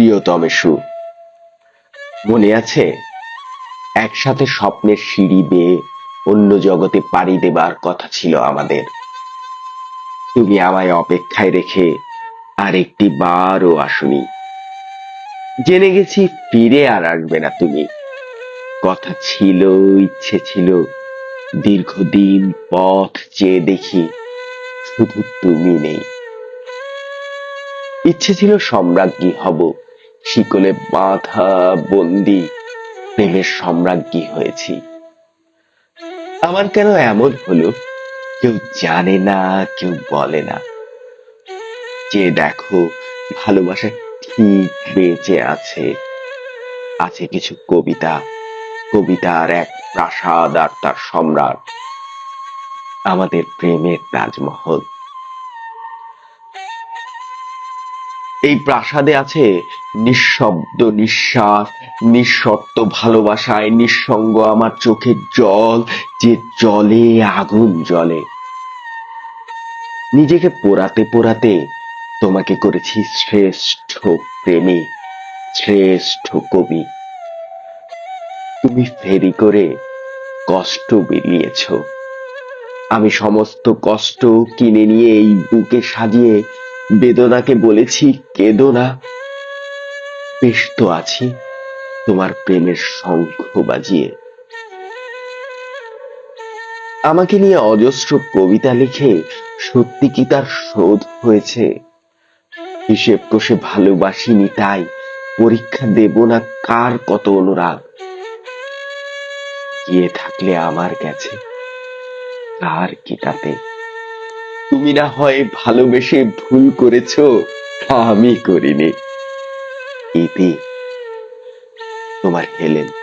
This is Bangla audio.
প্রিয়তমেশু মনে আছে? একসাথে স্বপ্নের সিঁড়ি বেয়ে অন্য জগতে পাড়ি দেবার কথা ছিল আমাদের। তুমি আমায় অপেক্ষায় রেখে আর একটি বারও আসনি। জেনে গেছি ফিরে আর আসবে না তুমি। কথা ছিল, ইচ্ছে ছিল, দীর্ঘদিন পথ চেয়ে দেখি শুধু তুমি নেই। ইচ্ছে ছিল সম্রাজ্ঞী হব শিকলে বাঁধা বন্দি, প্রেমের সম্রাজ্ঞী হয়েছি। আমার কেন এমন হলো? কেউ জানে না, কেউ বলে না। যে দেখো, ভালোবাসা ঠিক বেঁচে আছে। আছে কিছু কবিতা, কবিতার এক প্রাসাদ আর তার সম্রাট। আমাদের প্রেমের তাজমহল। এই প্রাসাদে আছে নিঃশব্দ নিঃশ্বাস নিঃশর্ত ভালোবাসায়, নিঃসঙ্গ আমার চোখের জল, যে জলে, আগুন জলে নিজেকে পোড়াতে পোড়াতে তোমাকে করেছি শ্রেষ্ঠ প্রেমী, শ্রেষ্ঠ কবি। তুমি ফেরি করে কষ্ট বেরিয়েছ। আমি সমস্ত কষ্ট কিনে নিয়ে এই বুকে সাজিয়ে বেদনাকে বলেছি, কেঁদো না। বেশ তো আছি। তোমার প্রেমের শঙ্খ বাজিয়ে। আমাকে নিয়ে অজস্র কবিতা লিখে সত্যি কি তার শোধ হয়েছে? হিসেব কষে ভালোবাসিনি তাই পরীক্ষা দেব না কার কত অনুরাগ। গিয়ে থাকলে আমার কাছে কার কি তাতে তুমি না হয় ভালোবেসে ভুল করেছ আমি করিনি। ইতি তোমার হেলেন।